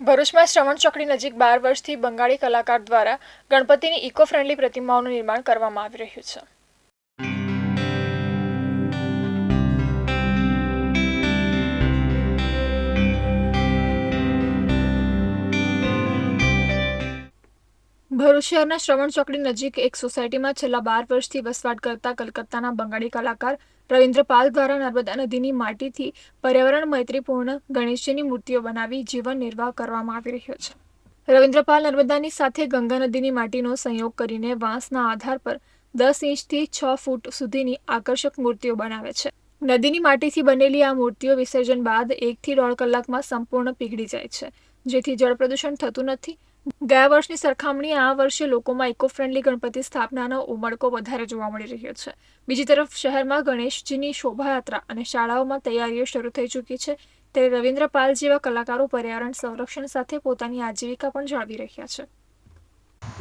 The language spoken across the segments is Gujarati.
ભરૂચમાં શ્રવણ ચોકડી નજીક બાર વર્ષથી બંગાળી કલાકાર દ્વારા ગણપતિની ઇકો ફ્રેન્ડલી પ્રતિમાઓનું નિર્માણ કરવામાં આવી રહ્યું છે. ભરૂચ શહેરના શ્રવણ ચોકડી નજીક એક સોસાયટીમાં છેલ્લા બાર વર્ષથી વસવાટ કરતા કલકત્તાના બંગાળી કલાકાર રવિન્દ્રપાલ દ્વારા નર્મદા નદીની માટીથી પર્યાવરણ મૈત્રીપૂર્ણ ગણેશજીની મૂર્તિઓ બનાવી જીવન નિર્વાહ કરવામાં આવી રહ્યો છે. રવિન્દ્રપાલ નર્મદાની સાથે ગંગા નદીની માટીનો સંયોગ કરીને વાંસના આધાર પર દસ ઇંચથી છ ફૂટ સુધીની આકર્ષક મૂર્તિઓ બનાવે છે. નદીની માટીથી બનેલી આ મૂર્તિઓ વિસર્જન બાદ એકથી દોઢ કલાકમાં સંપૂર્ણ પીગળી જાય છે, જેથી જળ પ્રદૂષણ થતું નથી ગયા વર્ષની સરખામણીએ આ વર્ષે લોકોમાં ઇકો ફ્રેન્ડલી ગણપતિ સ્થાપનાનો ઉમળકો વધારે જોવા મળી રહ્યો છે બીજી તરફ શહેરમાં ગણેશજીની શોભાયાત્રા અને શાળાઓમાં તૈયારીઓ શરૂ થઈ ચૂકી છે ત્યારે રવિન્દ્ર પાલ જેવા કલાકારો પર્યાવરણ સંરક્ષણ સાથે પોતાની આજીવિકા પણ જાળવી રહ્યા છે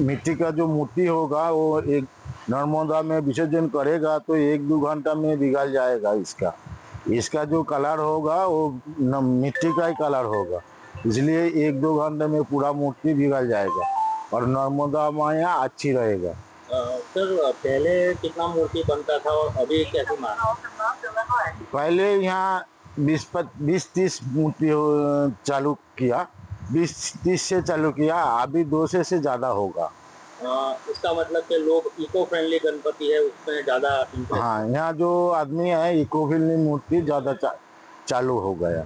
मिट्टी का जो मूर्ति होगा वो एक नर्मदा में विसर्जन करेगा तो एक दो घंटा में बिगड़ जाएगा इसका इसका जो कलर होगा वो न- मिट्टी का ही कलर होगा इसलिए एक दो घंटे में पूरा मूर्ति बिगड़ जाएगा और नर्मदा माया अच्छी रहेगा। सर पहले कितना मूर्ति बनता था और अभी कैसी मांग पहले यहाँ बीस बीस तीस मूर्ति चालू किया। बीस तीस से चालू किया अभी दो से से ज़्यादा होगा। अ, इसका मतलब कि लोग इको फ्रेंडली गणपति है उसमें ज़्यादा हाँ यहाँ जो आदमी है इको फ्रेंडली मूर्ति ज़्यादा चा, चालू हो गया।